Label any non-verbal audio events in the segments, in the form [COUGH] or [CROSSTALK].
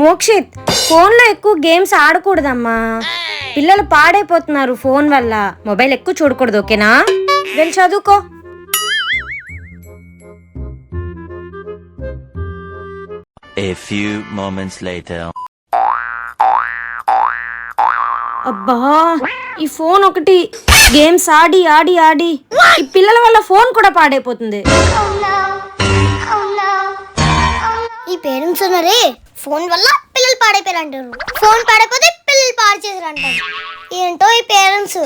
మోక్షిత్ ఫోన్లో ఎక్కువ గేమ్స్ ఆడకూడదమ్మా. పిల్లలు పాడైపోతున్నారు ఫోన్ వల్ల. మొబైల్ ఎక్కువ చూడకూడదు ఓకేనా? వెళ్ళి చదువుకో. A few moments later. అబ్బా ఈ ఫోన్ ఒకటి గేమ్స్ ఆడి ఆడి ఆడి ఈ పిల్లల వల్ల ఫోన్ కూడా పాడైపోతుంది. ఈ పేరెంట్స్ ఉన్నారే ఫోన్ వల్ల పిల్లలు పాడైపోయారు అంటారు ఫోన్ పాడైపోతే పిల్లలు పాడు చేశారు అంటారు ఏంటో ఈ పేరెంట్స్?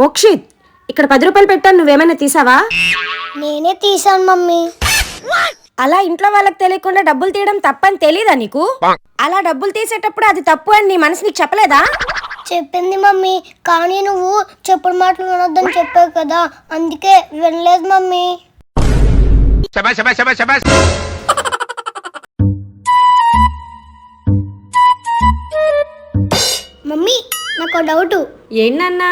మోక్షిత్ ఇక్కడ పది రూపాయలు పెట్టాను నువ్వేమైనా తీసావా? నేనే తీసాను మమ్మీ. అలా ఇంట్లో వాళ్ళకి తెలియకుండా డబ్బులు తీయడం తప్పని తెలీదా నీకు? అలా డబ్బులు తీసేటప్పుడు అది తప్పు అని నీ మనసు నీకు చెప్పలేదా? చెప్పింది మమ్మీ. కానీ నువ్వు చెప్పుడు మాటలు వినొద్దని చెప్పావు కదా. అందుకే వినలేదు మమ్మీ. మమ్మీ నాకు డౌట్. ఏంటన్నా?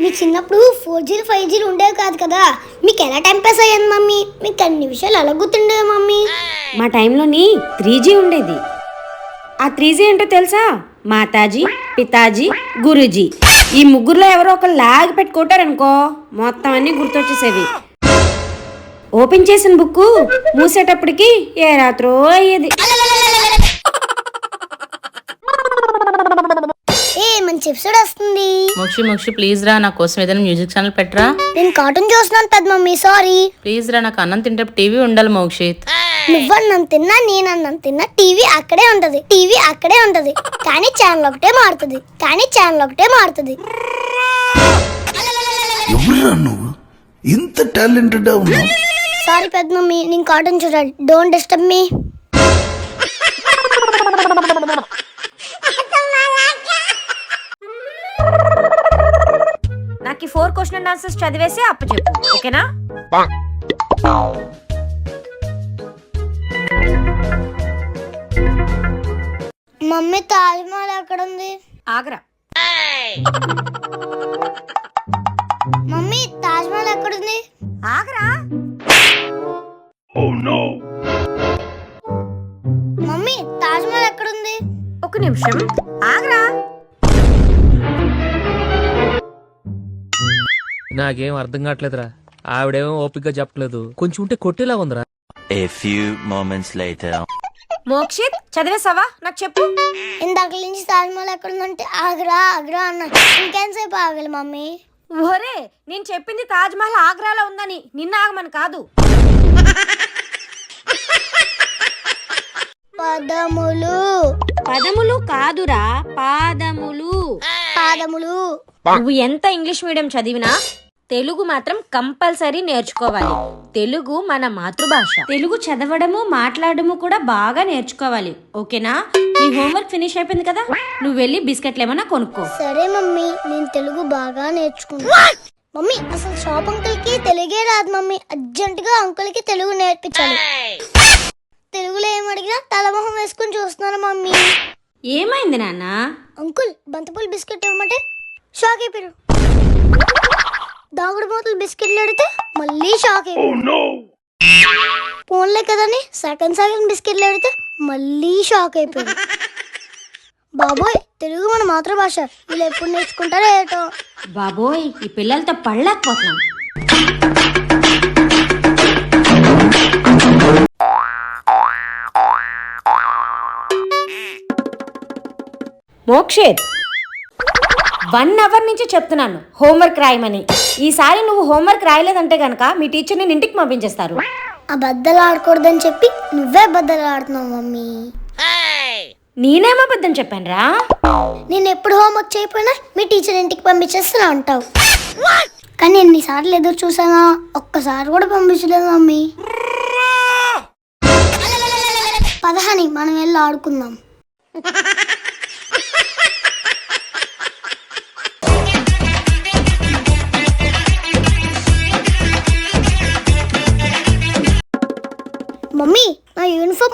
మీ చిన్నప్పుడు ఫోర్ జీలు ఫైవ్ జీలు ఉండేవి కాదు కదా. మీకు ఎలా టైం పాస్ అయ్యింది మమ్మీ? మీకు అన్ని విషయాలు ఎలా గుర్తుండేవి మమ్మీ. మా టైంలోని త్రీ జీ ఉండేది. ఆ త్రీ జీ ఏంటో తెలుసా? మాతాజీ పితాజీ గురూజీ. ఈ ముగ్గురులో ఎవరో ఒకరు లాగి పెట్టుకుంటారనుకో మొత్తం అన్ని గుర్తొచ్చేసేవి. ఓపెన్ చేసిన బుక్ మూసేటప్పటికి ఏ రాత్రో అయ్యేది. మంచి ఎపిసోడ్ వస్తుంది. మోక్షి మోక్షి ప్లీజ్ రా నా కోసం ఏదైనా మ్యూజిక్ ఛానల్ పెట్టరా? నేను కార్టూన్ చూస్తున్నాను పెద్ద మమ్మీ సారీ ప్లీజ్ రా నాకు అన్నం తింటే టీవీ ఉండాలి మోక్షిత్ నువ్వన్నం తిన్నా నేనన్నం తిన్నా టీవీ అక్కడే ఉంటది. టీవీ అక్కడే ఉంటది. కానీ ఛానల్ ఒకటే మారుతుంది. కానీ ఛానల్ ఒకటే మారుతుంది. ఎవరురా నువ్వు? ఇంత టాలెంటెడ్ ఉన్నావు. సారీ పెద్ద మమ్మీ నేను కార్టూన్ చూడాలి. డోంట్ డిస్టర్బ్ మీ నాకు ఫోర్ క్వశ్చన్ అండ్ ఆన్సర్స్ చదివేసి అప్పచెప్పు. ఓకేనా? మమ్మీ తాజ్ మహల్ ఎక్కడ ఉంది? ఆగ్రా. మమ్మీ తాజ్ మహల్ ఎక్కడ ఉంది? ఆగ్రా? మమ్మీ తాజ్ మహల్ ఎక్కడ ఉంది? ఒక నిమిషం. ఆగ్రా? నాకేం అర్థం కావట్లేదురా. ఆవిడేమో ఓపికగా చెప్పలేదు కొంచెం ఉంటే కొట్టేలా ఉందిరా. A few moments later. Mokshith చదివేసావా? నాకు చెప్పు. ఇందాక నుంచి తాజ్ మహల్ ఎక్కడ ఉందంటే ఆగ్రా ఆగ్రా అన్నా. ఇంకెంతసేపు ఆగలి మమ్మీ? ఒరే నేను చెప్పింది తాజ్ మహల్ ఆగ్రాలో ఉందని. నిన్న ఆగమని కాదు. పదములు. పదములు కాదురా పాదములు. పాదములు. నువ్వు ఎంత ఇంగ్లీష్ మీడియం చదివినా తెలుగు మాత్రం కంపల్సరీ నేర్చుకోవాలి. తెలుగు మన మాతృభాష. తెలుగు చదవడము మాట్లాడము కూడా బాగా నేర్చుకోవాలి. ఓకేనా? నీ హోంవర్క్ ఫినిష్ అయిపోయింది కదా? నువ్వు వెళ్ళి బిస్కెట్లు ఏమైనా కొనుక్కో. సరే మమ్మీ నేను తెలుగు బాగా నేర్చుకున్నా. మమ్మీ అసలు షాప్ అంకుల్కి తెలుగే రాదు మమ్మీ. అర్జెంట్గా అంకుల్కి తెలుగు నేర్పించాలి. తెలుగులో ఏం అడిగినా తలమొహం వేసుకుని చూస్తున్నాను మమ్మీ. ఏమైంది నాన్న? అంకుల్ బంతిపూలు బిస్కెట్ ఇవ్వమంటే షాక్ అయిపోయారు. దాగుడు మూతలు బిస్కెట్లు అడిగితే మళ్ళీ షాక్ ఫోన్లే కదని సెకండ్ సెకండ్ బిస్కెట్లు అడిగితే మళ్ళీ షాక్ అయిపోయారు బాబోయ్ తెలుగు మన మాతృభాష. వీళ్ళు ఎప్పుడు నేర్చుకుంటారో ఏటో. బాబోయ్ ఈ పిల్లలతో పడలేకపోతున్నాం. మోక్షేత్ వన్ అవర్ నుంచి చెప్తున్నాను. హోంవర్క్ రాయమని. ఈసారి నువ్వు హోంవర్క్ రాయలేదంటే గనక మీ టీచర్ నేను ఇంటికి పంపించేస్తారు. అబద్ధాలు ఆడకూడదని చెప్పి నువ్వే అబద్ధాలు ఆడుతున్నావు మమ్మీ. నేనేమో అబద్ధం చెప్పానురా? నేను ఎప్పుడు హోంవర్క్ చేయకపోయినా మీ టీచర్ ఇంటికి పంపించేస్తున్నా అంటావు. కానీ ఎన్నిసార్లు ఎదురు చూసానా ఒక్కసారి కూడా పంపించలేదు మమ్మీ. పదహాని మనం వెళ్ళి ఆడుకుందాం. [LAUGHS]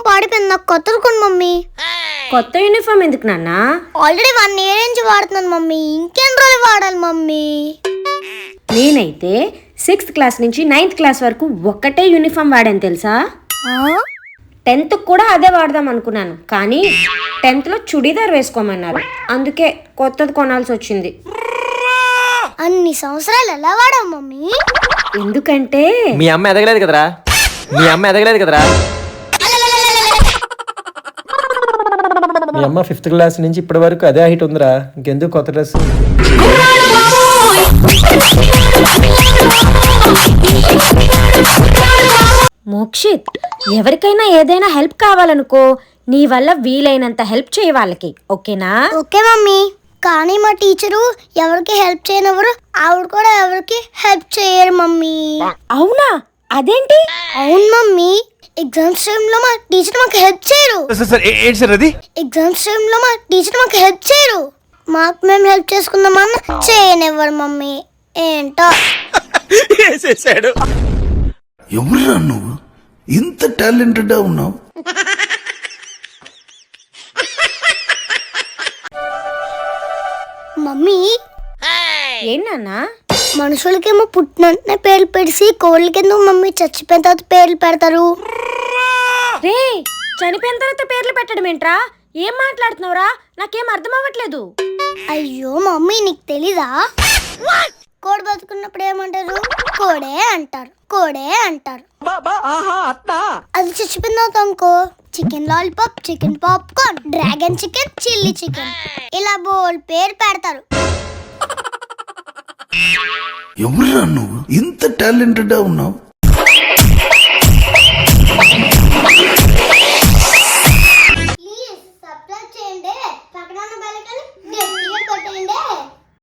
పాడిపోయింది. నాకు కొత్తది కొను మమ్మీ. కొత్త యూనిఫామ్ ఎందుకు నాన్న? ఆల్రెడీ వన్ ఇయర్ నుంచి వాడుతున్నాను మమ్మీ. ఇంకెన్ని రోజులు వాడాలి మమ్మీ? నేనైతే సిక్స్త్ క్లాస్ నుంచి నైన్త్ క్లాస్ వరకు ఒక్కటే యూనిఫామ్ వాడాను తెలుసా? టెన్త్ కూడా అదే వాడదాం అనుకున్నాను. కానీ టెన్త్లో చుడీదార్ వేసుకోమన్నారు. అందుకే కొత్తది కొనాల్సి వచ్చింది. అన్ని సంవత్సరాలు ఎలా వాడావు మమ్మీ? ఎందుకంటే మీ అమ్మ ఎదగలేదు కదరా? మీ అమ్మ ఎదగలేదు కదరా? మీ అమ్మ ఫిఫ్త్ క్లాస్ నుంచి ఇప్పటి వరకు అదే హైట్ ఉందిరా. ఇంకెందుకు కొత్త డ్రెస్ మోక్షిత్ ఎవరికైనా ఏదైనా హెల్ప్ కావాలనుకో నీ వల్ల వీలైనంత హెల్ప్ చేయ వాళ్ళకి ఓకేనా? Okay mummy. కానీ మా టీచరు ఎవరికి హెల్ప్ చేయనెవరు ఆవిడ కూడా ఎవరికి హెల్ప్ చేయరు మమ్మీ. అవునా? అదేంటి? అవును మమ్మీ. ఎగ్జామ్స్ టైంలో మా టీచర్ మాకు హెల్ప్ చేయరు. ఏంటి సార్ అది? ఎగ్జామ్స్ టైంలో మా టీచర్ మాకు హెల్ప్ చేయరు. మాకు మేము హెల్ప్ చేసుకుందామన్న చేయనివ్వరు మమ్మీ. ఏంటో? [LAUGHS] ఎవరురా నువ్వు? ఇంత టాలెంటెడ్ ఉన్నావు. మనుషులకేమో పుట్టినంటనే పేర్లు పెడిసి కోళ్ళకెందుకు మమ్మీ చచ్చిపోయిన తర్వాత పేర్లు పెడతారు? రే చనిపోయిన తర్వాత పేర్లు పెట్టడం ఏంట్రా? ఏం మాట్లాడుతున్నావురా? నాకేం అర్థం అవ్వట్లేదు అయ్యో మమ్మీ నీకు తెలీదా? కోడి బతుకున్నప్పుడు ఏమంటారు? కోడే అంటారు కోడే అంటారు. అది చచ్చిపోయిన తర్వాత అనుకో chicken lollipop chicken popcorn dragon chicken chilli chicken. ఇలా బోల్ పేరు పెడతారు. ఎవరురా నువ్వు? ఇంత టాలెంటెడ్ ఉన్నావు?